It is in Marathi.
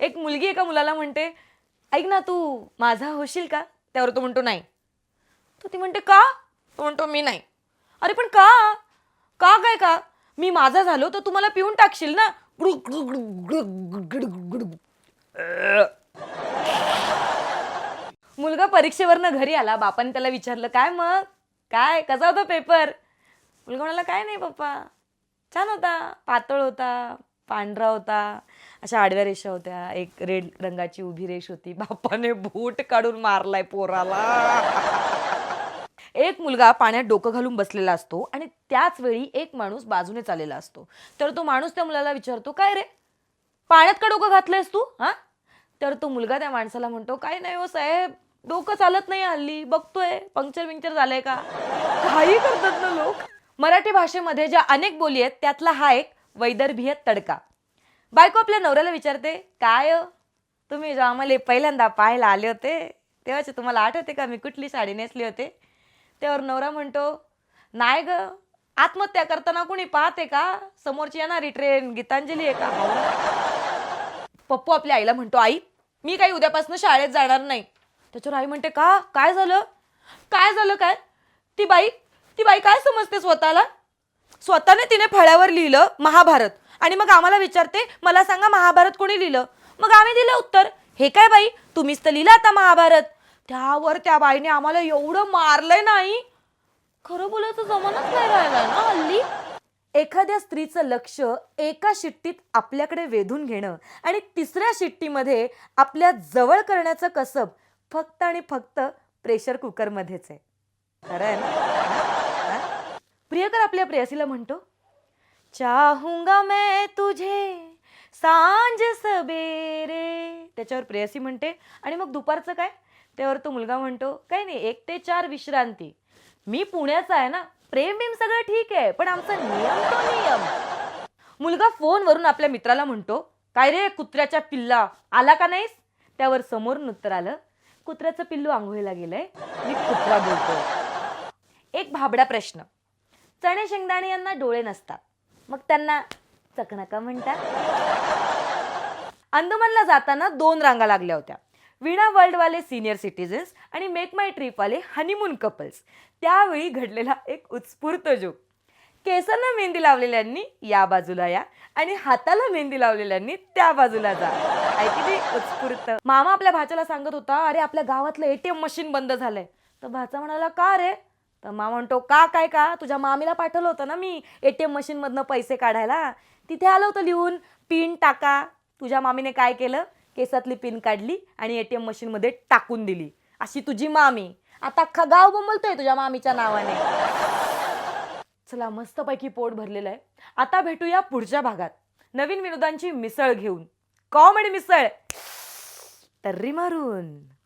एक मुलगी एका मुलाला म्हणते ऐक ना तू माझा होशील का? त्यावर तो म्हणतो नाही. तर ती म्हणते का? तो म्हणतो मी नाही. अरे पण का? का काय का? मी माझा झालो तर तुम्हाला पिऊन टाकशील ना? मुलगा परीक्षेवरनं घरी आला. बापाने त्याला विचारलं काय मग? काय? कसा होता पेपर? मुलगा म्हणाला काय नाही पप्पा. छान होता. पातळ होता. पांढरा होता. अशा आडव्या रेषा होत्या. एक रेड रंगाची उभी रेष होती. बापाने बूट काढून मारलाय पोराला. एक मुलगा पाण्यात डोकं घालून बसलेला असतो आणि त्याच वेळी एक माणूस बाजूने चाललेला असतो. तर तो माणूस त्या मुलाला विचारतो काय रे? पाण्यात का डोकं घातलंयस तू? हा? तर तो मुलगा त्या माणसाला म्हणतो काय नाही हो साहेब. डोकं चालत नाही हल्ली. बघतोय. पंक्चर विंक्चर झालंय का? काही करतात ना लोक. मराठी भाषेमध्ये ज्या अनेक बोली आहेत त्यातला हा एक वैदर्भीय तडका. बायको आपल्या नवऱ्याला विचारते काय हो? तुम्ही जेव्हा आम्हाला पहिल्यांदा पाहायला आले होते तेव्हाचे तुम्हाला आठवते का? मी कुठली साडी नेसली होते? त्यावर नवरा म्हणतो नाही ग आत्महत्या करताना कुणी पाहते का? समोरची येणारी ट्रेन गीतांजली आहे का? हो पप्पू आपल्या आईला म्हणतो आई मी काही उद्यापासून शाळेत जाणार नाही. त्याच्यावर आई म्हणते का? काय झालं? काय झालं काय? ती बाई ती बाई काय समजते स्वतःला? स्वतःने तिने फळ्यावर लिहिलं महाभारत. आणि मग आम्हाला विचारते मला सांगा महाभारत कोणी लिहिलं? मग आम्ही दिलं उत्तर हे काय बाई तुम्हीच तर लिहिलं आता महाभारत. त्यावर त्या बाईने आम्हाला एवढं मारलंय नाही. खरं बोलायचं जमानच नाही राहिला ना हल्ली. एखाद्या स्त्रीचं लक्ष एका शिट्टीत आपल्याकडे वेधून घेणं आणि तिसऱ्या शिट्टीमध्ये आपल्या जवळ करण्याचं कसब फक्त आणि फक्त प्रेशर कुकरमध्येच आहे. खरं आहे ना? प्रियकर आपल्या प्रेयसीला म्हणतो चाहूंगा मैं तुझे सांज सबेरे त्याच्यावर प्रेयसी म्हणते. आणि मग दुपारचं काय? त्यावर तो मुलगा म्हणतो काय नाही एक ते चार विश्रांती. मी पुण्याचा आहे ना प्रेम बिम सगळं ठीक आहे पण आमचा नियम तो नियम. मुलगा फोनवरून आपल्या मित्राला म्हणतो काय रे कुत्र्याच्या पिल्ला आला का नाहीस? त्यावर समोरून उत्तर आलं कुत्र्याचं पिल्लू आंघोळीला गेलंय मी कुत्रा बोलतोय. एक भाबडा प्रश्न. चणे शेंगदाणे यांना डोळे नसतात. मग त्यांना चकणका म्हणतात अंदमानला जाताना दोन रांगा लागल्या होत्या. विणा वर्ल्डवाले सिनियर सिटीजन्स आणि मेक माय ट्रिपवाले हनीमून कपल्स. त्यावेळी घडलेला एक उत्स्फूर्त जोक. केसांना मेहंदी लावलेल्यांनी या बाजूला या आणि हाताला मेहंदी लावलेल्यांनी त्या बाजूला जा. ऐकली उत्स्फूर्त. मामा आपल्या भाच्याला सांगत होता अरे आपल्या गावातलं एटीएम मशीन बंद झालंय. तर भाचा म्हणाला का रे? तर मा म्हणतो का काय का? तुझ्या मामीला पाठवलं होतं ना मी ए टी एम मशीनमधनं पैसे काढायला. तिथे आलं होतं लिहून पिन टाका. तुझ्या मामीने काय केलं? केसातली पिन काढली आणि ए टी एम मशीनमध्ये टाकून दिली. अशी तुझी मामी. आता अख्खा गाव बोंबलतोय तुझ्या मामीच्या नावाने. चला मस्तपैकी पोट भरलेलं आहे. आता भेटूया पुढच्या भागात. नवीन विनोदांची मिसळ घेऊन. कॉमेडी मिसळ. तर्री मारून.